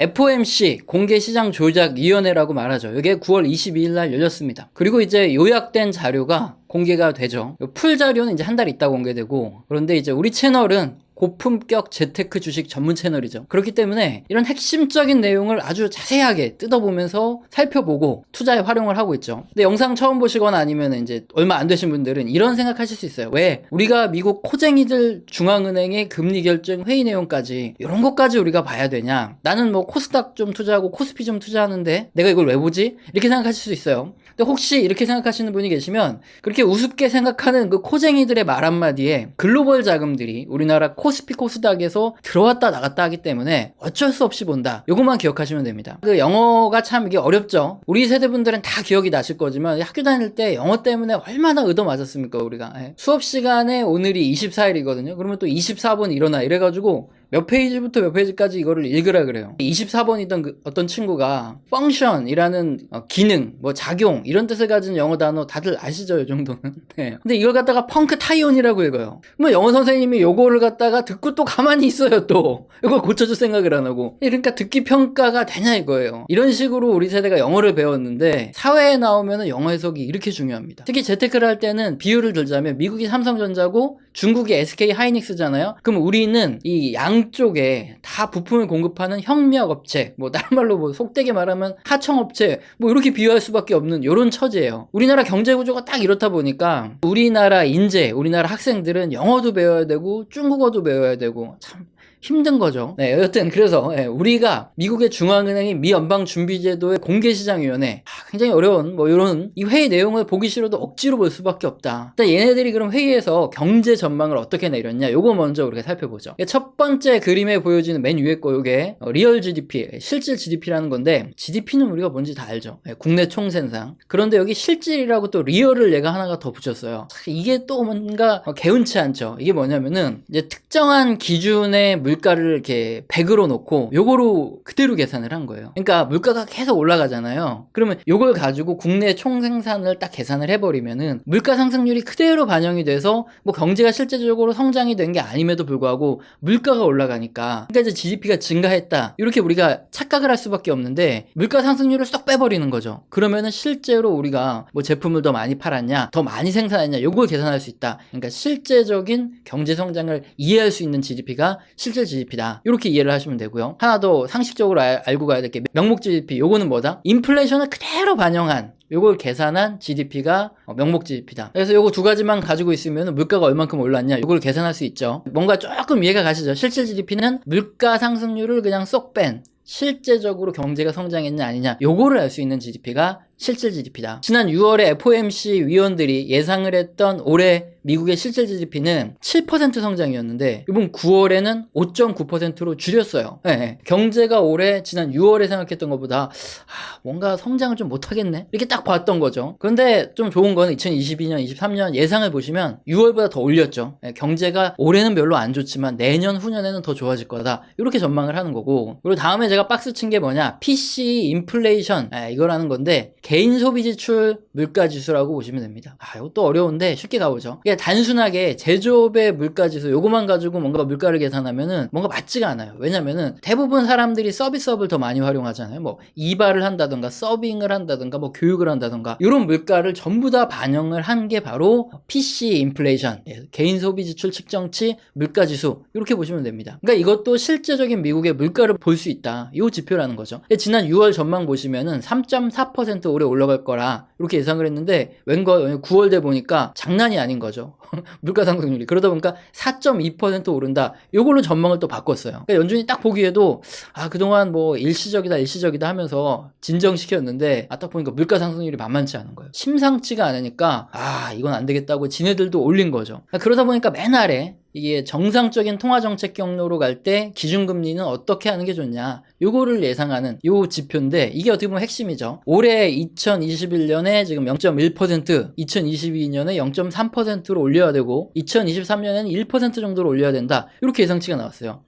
FOMC 공개시장 조작위원회라고 말하죠. 이게 9월 22일 날 열렸습니다. 그리고 이제 요약된 자료가 공개가 되죠. 풀 자료는 이제 한 달 있다 공개되고 그런데 이제 우리 채널은 고품격 재테크 주식 전문 채널이죠. 그렇기 때문에 이런 핵심적인 내용을 아주 자세하게 뜯어보면서 살펴보고 투자에 활용을 하고 있죠. 근데 영상 처음 보시거나 아니면 이제 얼마 안 되신 분들은 이런 생각하실 수 있어요. 왜? 우리가 미국 코쟁이들 중앙은행의 금리 결정 회의 내용까지 이런 것까지 우리가 봐야 되냐? 나는 뭐 코스닥 좀 투자하고 코스피 좀 투자하는데 내가 이걸 왜 보지? 이렇게 생각하실 수 있어요. 근데 혹시 이렇게 생각하시는 분이 계시면 그렇게 우습게 생각하는 그 코쟁이들의 말 한마디에 글로벌 자금들이 우리나라 코스피 코스닥에서 들어왔다 나갔다 하기 때문에 어쩔 수 없이 본다. 요것만 기억하시면 됩니다. 그 영어가 참 이게 어렵죠. 우리 세대분들은 다 기억이 나실 거지만 학교 다닐 때 영어 때문에 얼마나 얻어 맞았습니까 우리가. 예. 수업 시간에 오늘이 24일이거든요. 그러면 또 24분 일어나 이래가지고 몇 페이지부터 몇 페이지까지 이거를 읽으라 그래요. 24번이던 그 어떤 친구가 function이라는 어, 기능, 뭐 작용 이런 뜻을 가진 영어 단어 다들 아시죠? 이 정도는. 네. 근데 이걸 갖다가 펑크 타이온이라고 읽어요. 뭐 영어 선생님이 요거를 갖다가 듣고 또 가만히 있어요 또. 이걸 고쳐줄 생각을 안 하고. 그러니까 듣기 평가가 되냐 이거예요. 이런 식으로 우리 세대가 영어를 배웠는데 사회에 나오면은 영어 해석이 이렇게 중요합니다. 특히 재테크를 할 때는 비유를 들자면 미국이 삼성전자고 중국이 SK 하이닉스잖아요. 그럼 우리는 이 양 쪽에 다 부품을 공급하는 협력 업체, 뭐 다른 말로 뭐 속되게 말하면 하청 업체, 뭐 이렇게 비유할 수밖에 없는 이런 처지예요. 우리나라 경제 구조가 딱 이렇다 보니까 우리나라 인재, 우리나라 학생들은 영어도 배워야 되고 중국어도 배워야 되고 참 힘든 거죠. 네, 여튼 그래서 예, 우리가 미국의 중앙은행인 미연방준비제도의 공개시장위원회 아, 굉장히 어려운 뭐 이런 이 회의 내용을 보기 싫어도 억지로 볼 수밖에 없다. 일단 얘네들이 그럼 회의에서 경제 전망을 어떻게 내렸냐? 요거 먼저 우리가 살펴보죠. 첫 번째 그림에 보여지는 맨 위에 거 요게 어, 리얼 GDP, 실질 GDP라는 건데 GDP는 우리가 뭔지 다 알죠. 예, 국내 총생산. 그런데 여기 실질이라고 또 리얼을 얘가 하나가 더 붙였어요. 이게 또 뭔가 어, 개운치 않죠. 이게 뭐냐면은 이제 특정한 기준의 물 가를 이렇게 100으로 놓고 요거로 그대로 계산을 한 거예요. 그러니까 물가가 계속 올라가잖아요. 그러면 요걸 가지고 국내 총생산을 딱 계산을 해버리면은 물가 상승률이 그대로 반영이 돼서 뭐 경제가 실제적으로 성장이 된 게 아님에도 불구하고 물가가 올라가니까 그러니까 이제 GDP가 증가했다 이렇게 우리가 착각을 할 수밖에 없는데 물가 상승률을 쏙 빼버리는 거죠. 그러면은 실제로 우리가 뭐 제품을 더 많이 팔았냐, 더 많이 생산했냐 요걸 계산할 수 있다. 그러니까 실제적인 경제 성장을 이해할 수 있는 GDP가 실질 GDP다. 이렇게 이해를 하시면 되고요. 하나 더 상식적으로 알, 알고 가야 될 게 명목 GDP 요거는 뭐다? 인플레이션을 그대로 반영한 요걸 계산한 GDP가 어, 명목 GDP다. 그래서 요거 두 가지만 가지고 있으면 물가가 얼만큼 올랐냐 요걸 계산할 수 있죠. 뭔가 조금 이해가 가시죠? 실질 GDP는 물가 상승률을 그냥 쏙 뺀 실제적으로 경제가 성장했냐 아니냐 요거를 알 수 있는 GDP가 실질 GDP다. 지난 6월에 FOMC 위원들이 예상을 했던 올해 미국의 실질 GDP는 7% 성장이었는데 이번 9월에는 5.9%로 줄였어요. 네, 네. 경제가 올해 지난 6월에 생각했던 것보다 아, 뭔가 성장을 좀 못하겠네 이렇게 딱 봤던 거죠. 그런데 좀 좋은 건 2022년, 23년 예상을 보시면 6월보다 더 올렸죠. 네, 경제가 올해는 별로 안 좋지만 내년, 후년에는 더 좋아질 거다 이렇게 전망을 하는 거고 그리고 다음에 제가 박스 친 게 뭐냐 PC 인플레이션 이거라는 건데 개인 소비 지출 물가 지수라고 보시면 됩니다. 아, 이것도 어려운데 쉽게 가보죠. 이게 단순하게 제조업의 물가 지수 요거만 가지고 뭔가 물가를 계산하면은 뭔가 맞지가 않아요. 왜냐면은 대부분 사람들이 서비스업을 더 많이 활용하잖아요. 뭐 이발을 한다던가 서빙을 한다던가 뭐 교육을 한다던가 이런 물가를 전부 다 반영을 한 게 바로 PC 인플레이션 예, 개인 소비 지출 측정치 물가 지수 이렇게 보시면 됩니다. 그러니까 이것도 실제적인 미국의 물가를 볼 수 있다. 이 지표라는 거죠. 지난 6월 전망 보시면은 3.4% 올해 올라갈 거라 이렇게 예상을 했는데 웬거 9월 돼 보니까 장난이 아닌 거죠. 물가 상승률이 그러다 보니까 4.2% 오른다. 이걸로 전망을 또 바꿨어요. 그러니까 연준이 딱 보기에도 아 그동안 뭐 일시적이다 일시적이다 하면서 진정시켰는데 아 딱 보니까 물가 상승률이 만만치 않은 거예요. 심상치가 않으니까 아 이건 안 되겠다고 지네들도 올린 거죠. 그러다 보니까 맨 아래 이게 정상적인 통화 정책 경로로 갈 때 기준금리는 어떻게 하는 게 좋냐. 요거를 예상하는 요 지표인데 이게 어떻게 보면 핵심이죠. 올해 2021년에 지금 0.1%, 2022년에 0.3%로 올려야 되고 2023년에는 1% 정도로 올려야 된다. 이렇게 예상치가 나왔어요.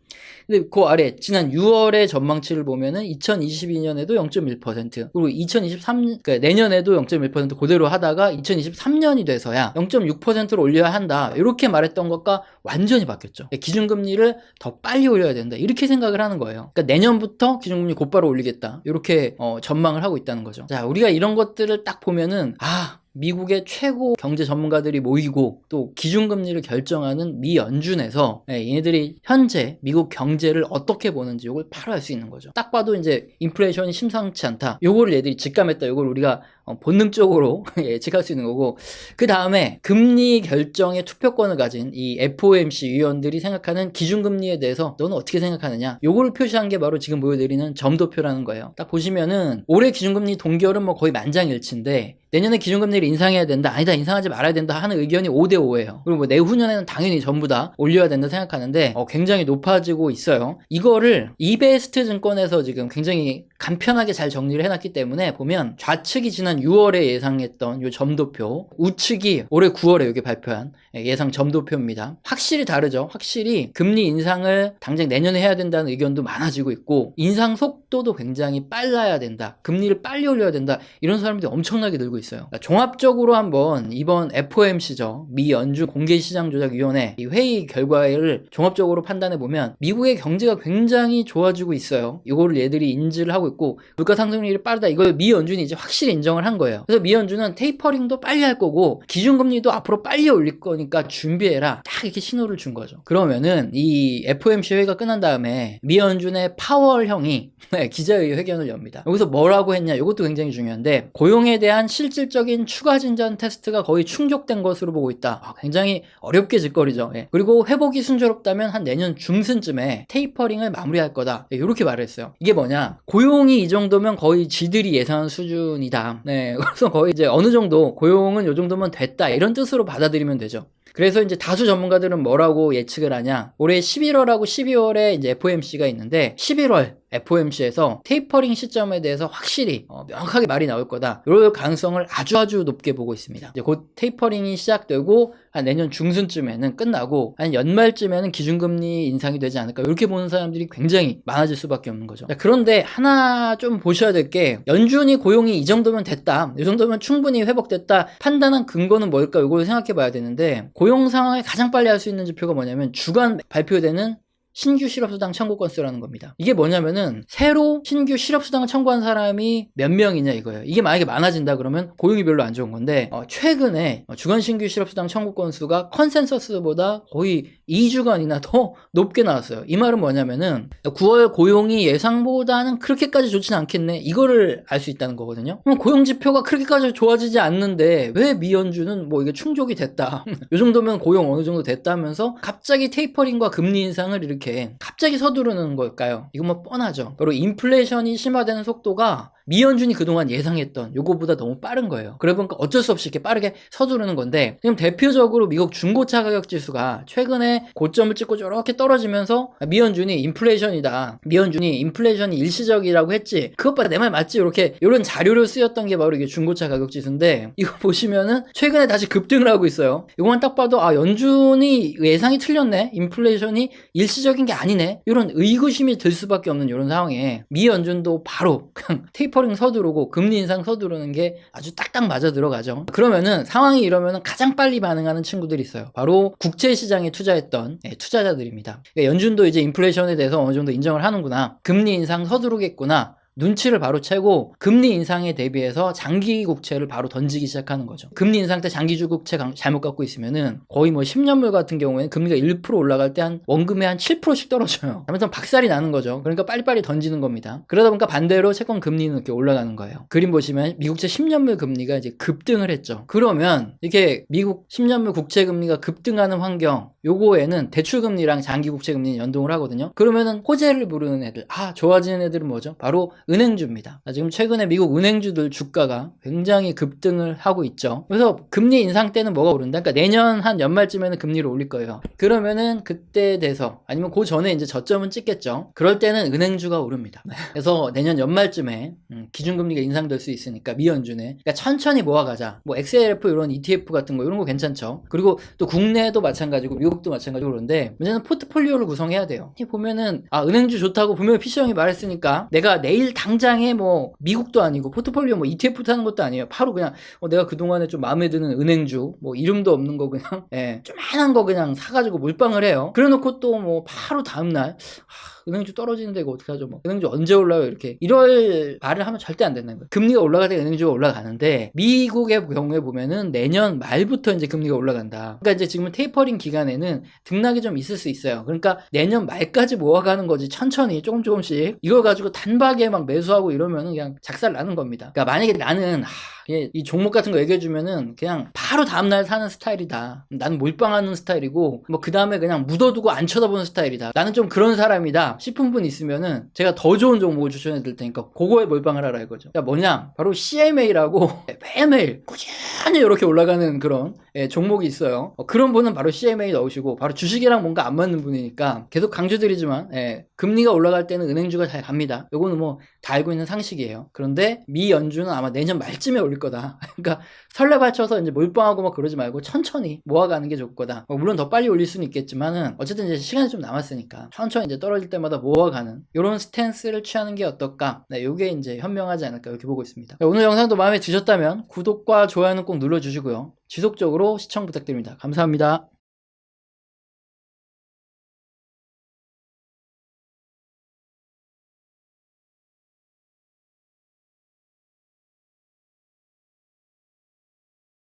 근데 그 아래 지난 6월의 전망치를 보면은 2022년에도 0.1% 그리고 2023 그러니까 내년에도 0.1% 그대로 하다가 2023년이 돼서야 0.6%로 올려야 한다 이렇게 말했던 것과 완전히 바뀌었죠. 기준금리를 더 빨리 올려야 된다 이렇게 생각을 하는 거예요. 그러니까 내년부터 기준금리 곧바로 올리겠다 이렇게 어, 전망을 하고 있다는 거죠. 자 우리가 이런 것들을 딱 보면은 아 미국의 최고 경제 전문가들이 모이고 또 기준금리를 결정하는 미 연준에서 예, 얘네들이 현재 미국 경제를 어떻게 보는지 이걸 바로 알 수 있는 거죠. 딱 봐도 이제 인플레이션이 심상치 않다. 요거를 얘들이 직감했다. 요걸 우리가 어, 본능적으로 예측할 수 있는 거고 그 다음에 금리 결정의 투표권을 가진 이 FOMC 위원들이 생각하는 기준금리에 대해서 너는 어떻게 생각하느냐 요걸 표시한 게 바로 지금 보여드리는 점도표라는 거예요. 딱 보시면은 올해 기준금리 동결은 뭐 거의 만장일치인데 내년에 기준금리를 인상해야 된다 아니다 인상하지 말아야 된다 하는 의견이 5대 5예요. 그리고 뭐 내후년에는 당연히 전부 다 올려야 된다 생각하는데 어, 굉장히 높아지고 있어요. 이거를 이베스트 증권에서 지금 굉장히 간편하게 잘 정리를 해놨기 때문에 보면 좌측이 지난 6월에 예상했던 요 점도표, 우측이 올해 9월에 여기 발표한 예상 점도표입니다. 확실히 다르죠. 확실히 금리 인상을 당장 내년에 해야 된다는 의견도 많아지고 있고 인상 속도도 굉장히 빨라야 된다. 금리를 빨리 올려야 된다. 이런 사람들이 엄청나게 늘고 있어요. 그러니까 종합적으로 한번 이번 FOMC죠. 미 연준 공개시장조작위원회 이 회의 결과를 종합적으로 판단해 보면 미국의 경제가 굉장히 좋아지고 있어요. 이거를 얘들이 인지를 하고 있고 물가 상승률이 빠르다. 이걸 미 연준이 이제 확실히 인정을 한 거예요. 그래서 미 연준은 테이퍼링도 빨리 할 거고 기준금리도 앞으로 빨리 올릴 거니까 준비해라. 딱 이렇게 신호를 준 거죠. 그러면은 이 FOMC 회의가 끝난 다음에 미 연준의 파월 형이 기자회견을 엽니다. 여기서 뭐라고 했냐? 이것도 굉장히 중요한데 고용에 대한 실질적인 추가 진전 테스트가 거의 충족된 것으로 보고 있다. 아, 굉장히 어렵게 짓거리죠. 예. 그리고 회복이 순조롭다면 한 내년 중순쯤에 테이퍼링을 마무리할 거다. 예, 이렇게 말을 했어요. 이게 뭐냐? 고용 이 이 정도면 거의 지들이 예상한 수준이다. 네, 그래서 거의 이제 어느 정도 고용은 이 정도면 됐다. 이런 뜻으로 받아들이면 되죠. 그래서 이제 다수 전문가들은 뭐라고 예측을 하냐? 올해 11월하고 12월에 이제 FOMC가 있는데 11월 FOMC에서 테이퍼링 시점에 대해서 확실히 어, 명확하게 말이 나올 거다. 이럴 가능성을 아주 아주 높게 보고 있습니다. 이제 곧 테이퍼링이 시작되고 한 내년 중순쯤에는 끝나고 한 연말쯤에는 기준금리 인상이 되지 않을까 이렇게 보는 사람들이 굉장히 많아질 수밖에 없는 거죠. 자, 그런데 하나 좀 보셔야 될 게 연준이 고용이 이 정도면 됐다, 이 정도면 충분히 회복됐다 판단한 근거는 뭘까 이걸 생각해 봐야 되는데 고용 상황을 가장 빨리 할 수 있는 지표가 뭐냐면 주간 발표되는 신규 실업수당 청구 건수라는 겁니다. 이게 뭐냐면은 새로 신규 실업수당을 청구한 사람이 몇 명이냐 이거예요. 이게 만약에 많아진다 그러면 고용이 별로 안 좋은 건데 어, 최근에 주간 신규 실업수당 청구 건수가 컨센서스보다 거의 2주간이나 더 높게 나왔어요. 이 말은 뭐냐면은 9월 고용이 예상보다는 그렇게까지 좋지는 않겠네. 이거를 알 수 있다는 거거든요. 그럼 고용 지표가 그렇게까지 좋아지지 않는데 왜 미연준은 뭐 이게 충족이 됐다. 이 정도면 고용 어느 정도 됐다면서 갑자기 테이퍼링과 금리 인상을 이렇게 갑자기 서두르는 걸까요? 이건 뭐 뻔하죠. 바로 인플레이션이 심화되는 속도가 미연준이 그동안 예상했던 요거보다 너무 빠른 거예요. 그래 보니까 어쩔 수 없이 이렇게 빠르게 서두르는 건데 지금 대표적으로 미국 중고차 가격 지수가 최근에 고점을 찍고 저렇게 떨어지면서 미연준이 인플레이션이다. 미연준이 인플레이션이 일시적이라고 했지. 그것보다 내 말 맞지? 이렇게 이런 자료를 쓰였던 게 바로 이게 중고차 가격 지수인데 이거 보시면은 최근에 다시 급등을 하고 있어요. 이거만 딱 봐도 아 연준이 예상이 틀렸네. 인플레이션이 일시적인 게 아니네. 이런 의구심이 들 수밖에 없는 이런 상황에 미 연준도 바로 그냥 테이 퍼링 서두르고 금리 인상 서두르는 게 아주 딱딱 맞아 들어가죠. 그러면은 상황이 이러면은 가장 빨리 반응하는 친구들이 있어요. 바로 국채 시장에 투자했던 예, 투자자들입니다. 그러니까 연준도 이제 인플레이션에 대해서 어느 정도 인정을 하는구나. 금리 인상 서두르겠구나. 눈치를 바로 채고 금리 인상에 대비해서 장기 국채를 바로 던지기 시작하는 거죠. 금리 인상 때 장기주 국채 잘못 갖고 있으면은 거의 뭐 10년물 같은 경우에는 금리가 1% 올라갈 때 한 원금에 한 7%씩 떨어져요. 잘못하면 박살이 나는 거죠. 그러니까 빨리빨리 던지는 겁니다. 그러다 보니까 반대로 채권 금리는 이렇게 올라가는 거예요. 그림 보시면 미국채 10년물 금리가 이제 급등을 했죠. 그러면 이렇게 미국 10년물 국채 금리가 급등하는 환경 요거에는 대출 금리랑 장기 국채 금리는 연동을 하거든요. 그러면은 호재를 부르는 애들, 아 좋아지는 애들은 뭐죠? 바로 은행주입니다. 자, 지금 최근에 미국 은행주들 주가가 굉장히 급등을 하고 있죠. 그래서 금리 인상 때는 뭐가 오른다? 그러니까 내년 한 연말쯤에는 금리를 올릴 거예요. 그러면은 그때 돼서 아니면 그 전에 이제 저점은 찍겠죠. 그럴 때는 은행주가 오릅니다. 그래서 내년 연말쯤에 음, 기준금리가 인상될 수 있으니까 미연준에 그러니까 천천히 모아가자. 뭐 XLF 이런 ETF 같은 거 이런 거 괜찮죠. 그리고 또 국내도 마찬가지고 미국도 마찬가지고 그런데 문제는 포트폴리오를 구성해야 돼요. 보면은 아 은행주 좋다고 분명히 PC 형이 말했으니까 내가 내일 당장에 뭐 미국도 아니고 포트폴리오 뭐 ETF 타는 것도 아니에요. 바로 그냥 어, 내가 그 동안에 좀 마음에 드는 은행주 뭐 이름도 없는 거 그냥 예, 조만한 거 그냥 사가지고 몰빵을 해요. 그래놓고 또 뭐 바로 다음날 하, 은행주 떨어지는데 이거 어떻게 하죠? 뭐 은행주 언제 올라요? 이렇게 이럴 말을 하면 절대 안 된다는 거예요. 금리가 올라갈 때 은행주가 올라가는데 미국의 경우에 보면은 내년 말부터 이제 금리가 올라간다. 그러니까 이제 지금은 테이퍼링 기간에는 등락이 좀 있을 수 있어요. 그러니까 내년 말까지 모아가는 거지 천천히 조금 조금씩 이걸 가지고 단박에 막 매수하고 이러면은 그냥 작살 나는 겁니다. 그러니까 만약에 나는 하, 이- 이 종목 같은 거 얘기해주면은 그냥 바로 다음날 사는 스타일이다. 나는 몰빵하는 스타일이고 뭐 그 다음에 그냥 묻어두고 안 쳐다보는 스타일이다. 나는 좀 그런 사람이다 싶은 분 있으면은 제가 더 좋은 종목을 추천해 드릴 테니까 그거에 몰빵을 하라 이거죠. 자 뭐냐 바로 CMA라고 매일매일 꾸준히 이렇게 올라가는 그런 예, 종목이 있어요. 어, 그런 분은 바로 CMA 넣으시고 바로 주식이랑 뭔가 안 맞는 분이니까 계속 강조드리지만 예, 금리가 올라갈 때는 은행주가 잘 갑니다. 요거는 뭐 다 알고 있는 상식이에요. 그런데 미 연준은 아마 내년 말쯤에 올릴 거다. 그러니까 설레 발쳐서 이제 몰빵하고 막 그러지 말고 천천히 모아가는 게 좋을 거다. 뭐 물론 더 빨리 올릴 수는 있겠지만은 어쨌든 이제 시간이 좀 남았으니까 천천히 이제 떨어질 때마다 모아가는 이런 스탠스를 취하는 게 어떨까? 네, 요게 이제 현명하지 않을까 이렇게 보고 있습니다. 네, 오늘 영상도 마음에 드셨다면 구독과 좋아요는 꼭 눌러주시고요. 지속적으로 시청 부탁드립니다. 감사합니다.